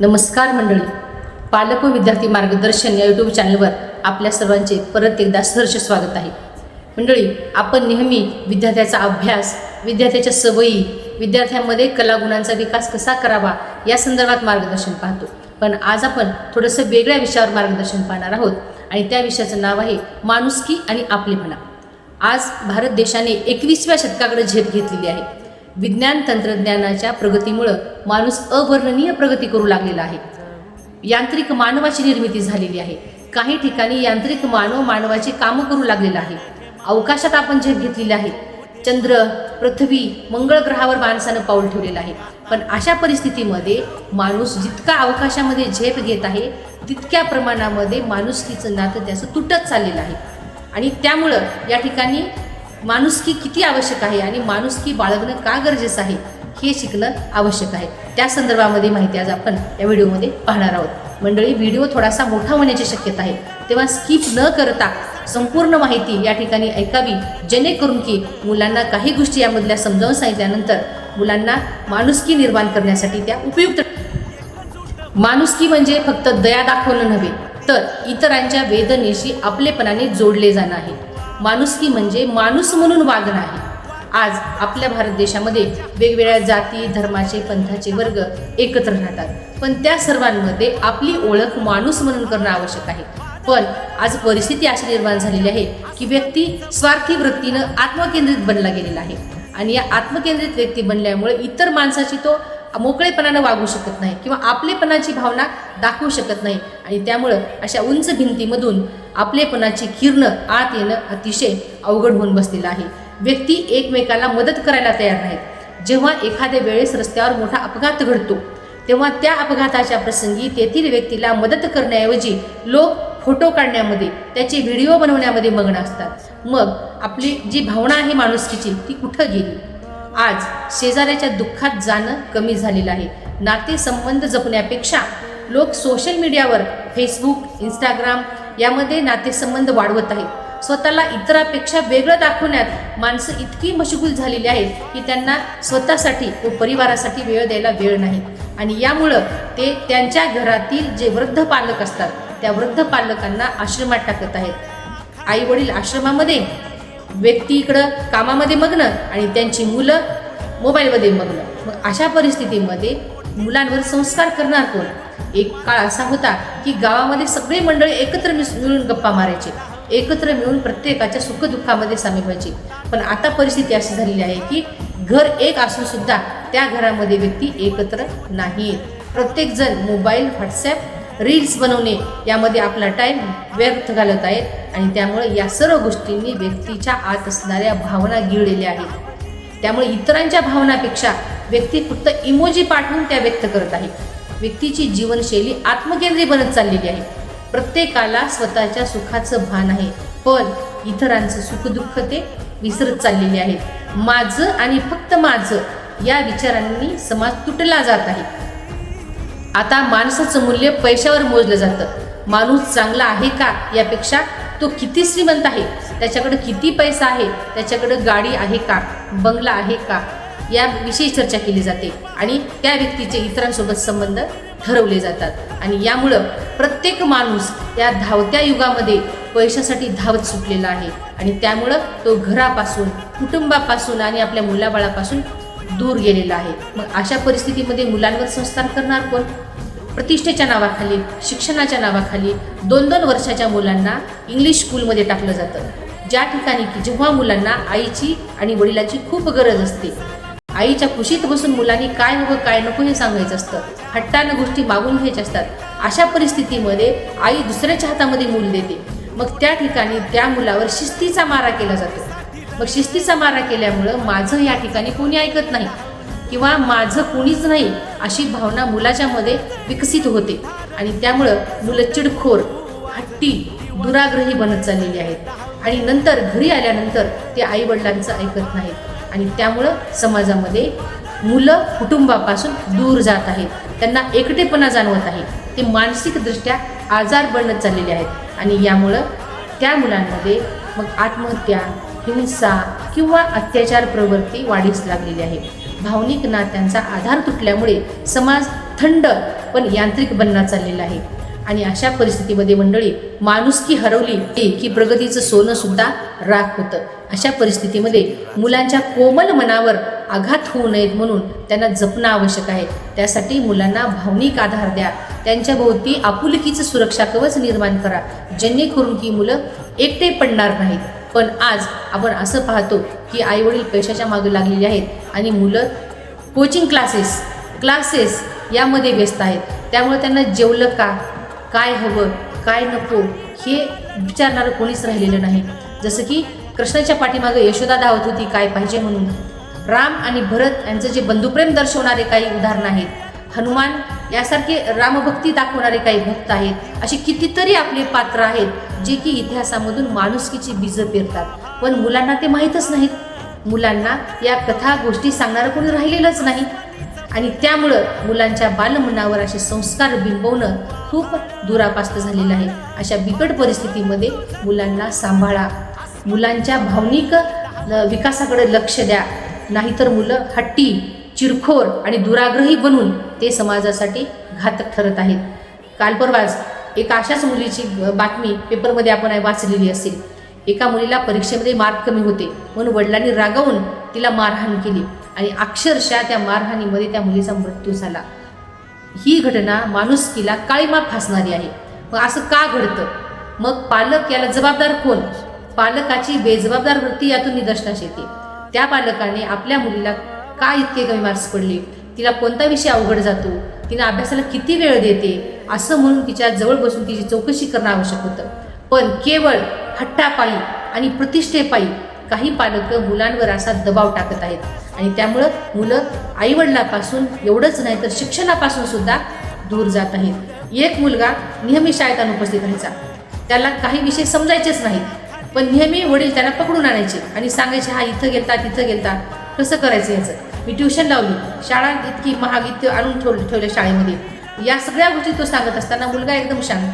नमस्कार मंडळी. पालक व विद्यार्थी मार्गदर्शन या यूट्यूब चॅनलवर आपल्या सर्वांचे परत एकदा सहर्ष स्वागत आहे. मंडळी आपण नेहमी विद्यार्थ्याचा अभ्यास विद्यार्थ्याच्या सवयी विद्यार्थ्यांमध्ये कलागुणांचा विकास कसा करावा या संदर्भात मार्गदर्शन पाहतो. पण आज आपण थोडंसं वेगळ्या विषयावर मार्गदर्शन पाहणार आहोत आणि त्या विषयाचं नाव आहे माणुसकी आणि आपलेपणा. आज भारत देशाने एकवीसव्या शतकाकडे झेप घेतलेली आहे. विज्ञान तंत्रज्ञानाच्या प्रगतीमुळं माणूस अवर्णनीय प्रगती करू लागलेला आहे. यांत्रिक मानवाची निर्मिती झालेली आहे. काही ठिकाणी यांत्रिक मानव मानवाची कामं करू लागलेला आहे. अवकाशात आपण झेप घेतलेली आहे. चंद्र पृथ्वी मंगळ ग्रहावर माणसानं पाऊल ठेवलेलं आहे. पण अशा परिस्थितीमध्ये माणूस जितका अवकाशामध्ये झेप घेत आहे तितक्या प्रमाणामध्ये माणुसकीचं नातं त्याचं तुटत चाललेलं आहे. आणि त्यामुळं या ठिकाणी माणुसकी किती आवश्यक आहे आणि माणुसकी बाळगणं का गरजेचं आहे हे शिकणं आवश्यक आहे. त्या संदर्भामध्ये माहिती आज आपण या व्हिडिओमध्ये पाहणार आहोत. मंडळी व्हिडिओ थोडासा मोठा होण्याची शक्यता आहे. तेव्हा स्किप न करता संपूर्ण माहिती या ठिकाणी ऐकावी जेणेकरून की मुलांना काही गोष्टी यामधल्या समजावून सांगितल्यानंतर मुलांना माणुसकी निर्माण करण्यासाठी त्या उपयुक्त माणुसकी म्हणजे फक्त दया दाखवणं नव्हे तर इतरांच्या वेदनेशी आपलेपणाने जोडले जाणं आहे. माणुसकी म्हणजे माणूस म्हणून वागणं आहे आज आपल्या भारत देशामध्ये वेगवेगळ्या जाती धर्माचे पंथाचे वर्ग एकत्र राहतात. पण त्या सर्वांमध्ये आपली ओळख माणूस म्हणून करणं आवश्यक आहे. पण आज परिस्थिती अशी निर्माण झालेली आहे की व्यक्ती स्वार्थी वृत्तीनं आत्मकेंद्रित बनला गेलेला आहे. आणि या आत्मकेंद्रित व्यक्ती बनल्यामुळे इतर माणसाची तो मोकळेपणानं वागू शकत नाही किंवा आपलेपणाची भावना दाखवू शकत नाही. आणि त्यामुळं अशा उंच भिंतीमधून आपलेपणाची किरणं आत येणं अतिशय अवघड होऊन बसलेलं आहे. व्यक्ती एकमेकाला मदत करायला तयार नाहीत. जेव्हा एखाद्या वेळेस रस्त्यावर मोठा अपघात घडतो तेव्हा त्या अपघाताच्या प्रसंगी तेथील व्यक्तीला मदत करण्याऐवजी लोक फोटो काढण्यामध्ये त्याचे व्हिडिओ बनवण्यामध्ये मग्न असतात. मग आपली जी भावना आहे माणुसकीची ती कुठं गेली? आज शेजाऱ्याच्या दुःखात जाणं कमी झालेलं आहे. नातेसंबंध जपण्यापेक्षा लोक सोशल मीडियावर फेसबुक इंस्टाग्राम यामध्ये नातेसंबंध वाढवत आहेत. स्वतःला इतरापेक्षा वेगळं दाखवण्यात माणसं इतकी मशगूल झालेली आहेत की त्यांना स्वतःसाठी व परिवारासाठी वेळ द्यायला वेळ नाही. आणि यामुळं ते त्यांच्या घरातील जे वृद्ध पालक असतात त्या वृद्ध पालकांना आश्रमात टाकत आहेत. आई वडील आश्रमामध्ये व्यक्ती इकडं कामामध्ये मग्न आणि त्यांची मुलं मोबाईलमध्ये मग्न. मग अशा परिस्थितीमध्ये मुलांवर संस्कार करणार कोण? एक काळ असा होता की गावामध्ये सगळे मंडळी एकत्र मिस मिळून गप्पा मारायचे. एकत्र मिळून प्रत्येकाच्या सुखदुःखामध्ये सामील व्हायचे. पण आता परिस्थिती अशी झालेली आहे की घर एक असून सुद्धा त्या घरामध्ये व्यक्ती एकत्र नाही प्रत्येकजण मोबाईल व्हॉट्सॲप रील्स बनवणे यामध्ये आपला टाईम व्यर्थ घालत आहेत आणि त्यामुळे या सर्व गोष्टींनी व्यक्तीच्या आत असणाऱ्या भावना गिळलेल्या आहेत. त्यामुळे इतरांच्या भावनापेक्षा व्यक्ती फक्त इमोजी पाठवून त्या व्यक्त करत आहे. व्यक्तीची जीवनशैली आत्मकेंद्री बनत चाललेली आहे. प्रत्येकाला स्वतःच्या सुखाचं भान आहे पण इतरांचं सुखदुःख ते विसरत चाललेले आहेत. माझं आणि फक्त माझं या विचारांनी समाज तुटला जात आहे. आता माणसाचं मूल्य पैशावर मोजलं जातं. माणूस चांगला आहे का? यापेक्षा तो किती श्रीमंत आहे? त्याच्याकडे किती पैसा आहे? त्याच्याकडे गाडी आहे का? बंगला आहे का? याविषयी चर्चा केली जाते आणि त्या व्यक्तीचे इतरांसोबत संबंध ठरवले जातात. आणि यामुळं प्रत्येक माणूस या धावत्या युगामध्ये पैशासाठी धावत सुटलेला आहे. आणि त्यामुळं तो घरापासून कुटुंबापासून आणि आपल्या मुलाबाळापासून दूर गेलेला आहे. मग अशा परिस्थितीमध्ये मुलांवर संस्कार करणार कोण? प्रतिष्ठेच्या नावाखाली शिक्षणाच्या नावाखाली दोन दोन वर्षाच्या मुलांना इंग्लिश स्कूलमध्ये टाकलं जातं. ज्या ठिकाणी की जेव्हा मुलांना आईची आणि वडिलाची खूप गरज असते. आईच्या खुशीत बसून मुलांनी काय हवं काय नको हे सांगायचं असतं. हट्टानं गोष्टी मागून घ्यायच्या असतात. अशा परिस्थितीमध्ये आई दुसऱ्याच्या हातामध्ये मूल देते. मग त्या ठिकाणी त्या मुलावर शिस्तीचा मारा केला जातो. मग शिस्तीचा मारा केल्यामुळं माझं या ठिकाणी कोणी ऐकत नाही किंवा माझं कोणीच नाही अशी भावना मुलाच्या मध्ये विकसित होते. आणि त्यामुळं मुलं चिडखोर हट्टी दुराग्रही बनत चाललेली आहेत. आणि नंतर घरी आल्यानंतर ते आई वडिलांचं ऐकत नाहीत. आणि त्यामुळं समाजामध्ये मुलं कुटुंबापासून दूर जात आहेत. त्यांना एकटेपणा जाणवत आहे. ते मानसिकदृष्ट्या आजार बनत चाललेले आहेत. आणि यामुळं त्या मुलांमध्ये मग आत्महत्या हिंसा किंवा अत्याचार प्रवृत्ती वाढीस लागलेली आहे. भावनिक नात्यांचा आधार तुटल्यामुळे समाज थंड पण यांत्रिक बनला चाललेला आहे. आणि अशा परिस्थितीमध्ये मंडळी माणुसकी हरवली की प्रगतीचं सोनं सुद्धा राख होतं. अशा परिस्थितीमध्ये मुलांच्या कोमल मनावर आघात होऊ नयेत म्हणून त्यांना जपणं आवश्यक आहे. त्यासाठी मुलांना भावनिक आधार द्या. त्यांच्या भोवती आपुलकीचं सुरक्षा कवच निर्माण करा. जेणेकरून की मुलं एकटे पडणार नाहीत. पण आज आपण असं पाहतो की आईवडील पैशाच्या मागे लागलेले आहेत आणि मुलं कोचिंग क्लासेस क्लासेस यामध्ये व्यस्त आहेत. त्यामुळे त्यांना जेवलं का? काय हवं? काय नको? हे विचारणारं कोणीच राहिलेलं नाही. जसं की कृष्णाच्या पाठीमागं यशोदा धावत होती काय पाहिजे म्हणून? राम आणि भरत यांचं जे बंधुप्रेम दर्शवणारे काही उदाहरणं आहेत हनुमान यासारखे रामभक्ती दाखवणारे काही भक्त आहेत. असे कितीतरी आपले पात्र आहेत जे की इतिहासामधून माणुसकीची बीजं पेरतात. पण मुलांना ते माहीतच नाहीत. मुलांना या कथा गोष्टी सांगणारं कोणी राहिलेलंच नाही. आणि त्यामुळं मुलांच्या बालमनावर असे संस्कार बिंबवणं खूप दुरापास्त झालेलं आहे. अशा बिकट परिस्थितीमध्ये मुलांना सांभाळा. मुलांच्या भावनिक विकासाकडे लक्ष द्या. नाहीतर मुलं हट्टी चिरखोर आणि दुराग्रही बनून ते समाजासाठी घातक ठरत आहेत. काल परवाच एका अशाच मुलीची बातमी पेपरमध्ये आपण वाचलेली असेल. एका मुलीला परीक्षेमध्ये मार्क कमी होते. म्हणून वडिलांनी रागावून तिला मारहाण केली आणि अक्षरशः त्या मारहाणीमध्ये त्या मुलीचा मृत्यू झाला. ही घटना माणुसकीला काळीमा फासणारी आहे. मग असं का घडतं? मग पालक याला जबाबदार कोण? पालकाची बेजबाबदार वृत्ती यातून निदर्शनास येते. त्या पालकाने आपल्या मुलीला का इतके कमी मार्क्स पडले? तिला कोणता विषय अवघड जातो तिने अभ्यासाला किती वेळ देते असं म्हणून तिच्या जवळ बसून तिची चौकशी करणं आवश्यक होतं. पण केवळ हट्टापायी आणि प्रतिष्ठेपायी काही पालक मुलांवर असा दबाव टाकत आहेत. आणि त्यामुळं मुलं आईवडिलापासून एवढंच नाही तर शिक्षणापासून सुद्धा दूर जात आहेत. एक मुलगा नेहमी शाळेत अनुपस्थित राहायचा. त्याला काही विषय समजायचेच नाहीत. पण नेहमी वडील त्याला पकडून आणायचे आणि सांगायचे हा इथं गेलता तिथं गेलता. कसं करायचं याचं? मी ट्युशन लावली. शाळा इतकी महाग इतकी आणून ठेवलं ठेवल्या शाळेमध्ये. या सगळ्या गोष्टी तो सांगत असताना मुलगा एकदम शांत.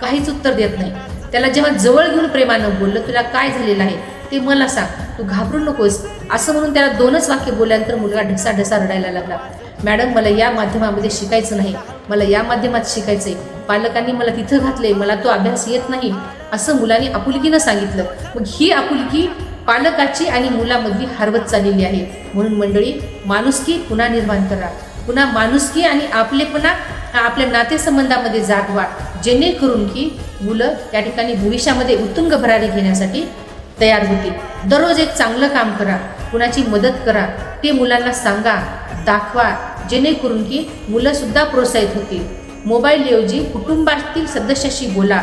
काहीच उत्तर देत नाही. त्याला जेव्हा जवळ घेऊन प्रेमानं बोललं तुला काय झालेलं आहे? ते मला सांग. तू घाबरू नकोस. असं म्हणून त्याला दोनच वाक्य बोलल्यानंतर मुलगा ढसा ढसा रडायला लागला. मॅडम मला या माध्यमामध्ये शिकायचं नाही. मला या माध्यमात शिकायचं आहे पालकांनी मला तिथं घातले मला तो अभ्यास येत नाही. असं मुलांनी आपुलकीनं सांगितलं. मग ही आपुलकी पालकाची आणि मुलामधली हरवत चाललेली आहे. म्हणून मंडळी माणुसकी पुन्हा निर्माण करा. पुन्हा माणुसकी आणि आपलेपणा आपल्या नातेसंबंधामध्ये जागवा जेणेकरून की मुलं या ठिकाणी भविष्यामध्ये उत्तुंग भरारी घेण्यासाठी तयार होतील. दररोज एक चांगलं काम करा. कुणाची मदत करा. ते मुलांना सांगा दाखवा. जेणेकरून की मुलंसुद्धा प्रोत्साहित होतील. मोबाईलऐवजी कुटुंबातील सदस्याशी बोला.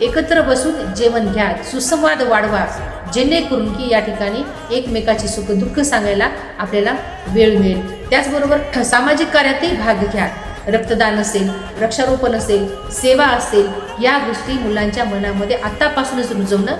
एकत्र बसून जेवण घ्या. सुसंवाद वाढवा. जेणेकरून की या ठिकाणी एकमेकाची सुख दुःख सांगायला आपल्याला वेळ मिळेल. त्याचबरोबर सामाजिक कार्यातही भाग घ्या. रक्तदान असेल वृक्षारोपण असेल सेवा असेल या गोष्टी मुलांच्या मनामध्ये आतापासूनच रुजवणं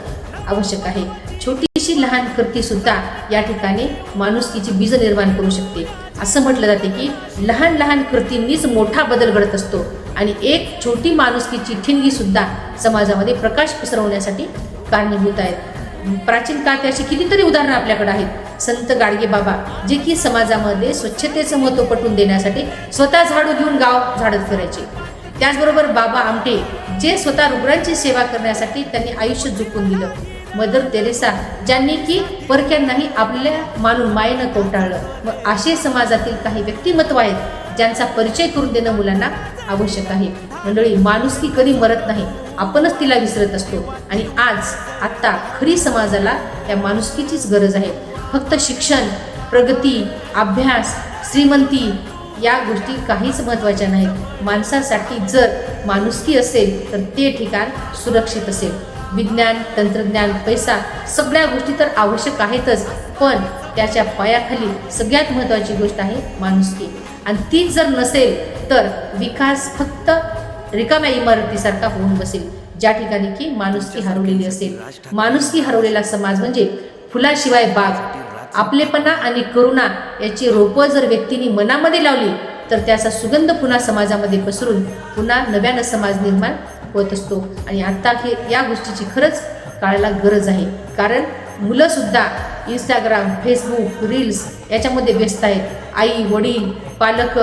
आवश्यक आहे. छोटीशी लहान कृती सुद्धा या ठिकाणी माणुसकीची बीज निर्माण करू शकते. असं म्हटलं जाते की लहान लहान कृतींनीच मोठा बदल घडत असतो आणि एक छोटी माणुसकीची ठिणगी सुद्धा समाजामध्ये प्रकाश पसरवण्यासाठी कारणीभूत आहेत. प्राचीन काळात अशी कितीतरी उदाहरणं आपल्याकडे आहेत. संत गाडगे बाबा जे की समाजामध्ये स्वच्छतेचं महत्त्व पटवून देण्यासाठी स्वतः झाडू घेऊन गाव झाडत फिरायचे. त्याचबरोबर बाबा आमटे जे स्वतः रुग्णांची सेवा करण्यासाठी त्यांनी आयुष्य झुकून दिलं. मदर तेरेसा ज्यांनी की परक्यांनाही आपल्या मानून मायेनं कोंटाळलं. मग असे समाजातील काही व्यक्तिमत्व आहेत ज्यांचा परिचय करून देणं मुलांना आवश्यक आहे. मंडळी माणुसकी कधी मरत नाही आपणच तिला विसरत असतो. आणि आज आत्ता खरी समाजाला त्या माणुसकीचीच गरज आहे. फक्त शिक्षण प्रगती अभ्यास श्रीमंती या गोष्टी काहीच महत्त्वाच्या नाहीत. माणसासाठी जर माणुसकी असेल तर ते ठिकाण सुरक्षित असेल. विज्ञान तंत्रज्ञान पैसा सगळ्या गोष्टी तर आवश्यक आहेतच पण त्याच्या पायाखाली सगळ्यात महत्त्वाची गोष्ट आहे माणुसकी. आणि ती जर नसेल तर विकास फक्त रिकाम्या इमारतीसारखा होऊन बसेल. ज्या ठिकाणी की माणुसकी हरवलेली असेल. माणुसकी हरवलेला समाज म्हणजे फुलाशिवाय बाग. आपलेपणा आणि करुणा याची रोपं जर व्यक्तीने मनामध्ये लावली तर त्याचा सुगंध पुन्हा समाजामध्ये पसरून पुन्हा नव्यानं समाज निर्माण होत असतो. आणि आत्ता हे या गोष्टीची खरंच काळाला गरज आहे. कारण मुलंसुद्धा इंस्टाग्राम फेसबुक रील्स याच्यामध्ये व्यस्त आहेत. आई वडील पालक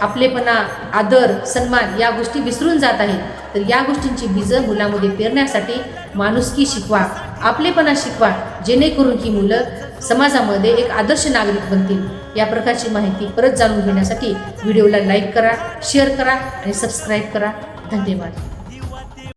आपलेपणा आदर सन्मान या गोष्टी विसरून जात आहेत. तर या गोष्टींची बीजं मुलामध्ये पेरण्यासाठी माणुसकी शिकवा आपलेपणा शिकवा जेणेकरून ही मुलं समाजामध्ये एक आदर्श नागरिक बनतील. या प्रकारची माहिती परत जाणून घेण्यासाठी व्हिडिओला लाईक करा शेअर करा आणि सबस्क्राईब करा. धन्यवाद.